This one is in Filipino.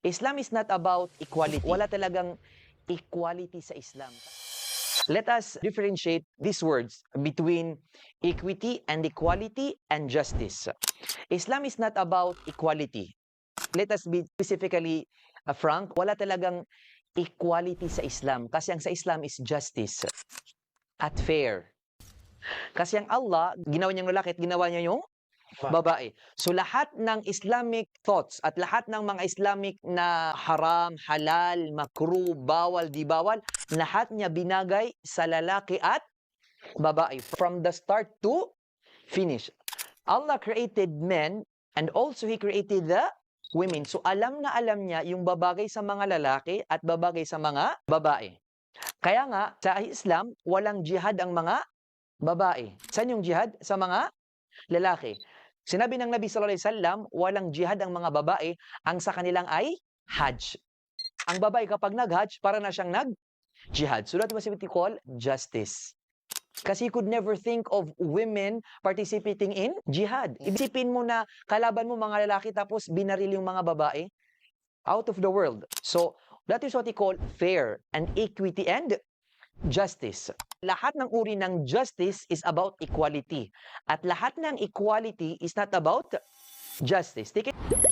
Islam is not about equality. Wala talagang equality sa Islam. Let us differentiate these words between equity and equality and justice. Islam is not about equality. Let us be specifically uh, frank, wala talagang equality sa Islam kasi ang sa Islam is justice at fair. Kasi ang Allah, ginawa niyang lalaki at ginawa niya yung babae. So lahat ng Islamic thoughts at lahat ng mga Islamic na haram, halal, makruh, bawal, di bawal, lahat niya binagay sa lalaki at babae from the start to finish. Allah created men and also He created the women. So alam na alam niya yung babagay sa mga lalaki at babagay sa mga babae. Kaya nga, sa Islam, walang jihad ang mga babae. Saan yung jihad? Sa mga lalaki. Sinabi ng Nabi sallallahu alaihi wasallam, walang jihad ang mga babae, ang sa kanilang ay hajj. Ang babae kapag nag-hajj, para na siyang nag-jihad. So that was what we call justice. Kasi you could never think of women participating in jihad. Isipin mo na kalaban mo mga lalaki tapos binaril yung mga babae out of the world. So that is what we call fair and equity and justice. Lahat ng uri ng justice is about equality. At lahat ng equality is not about justice. Take it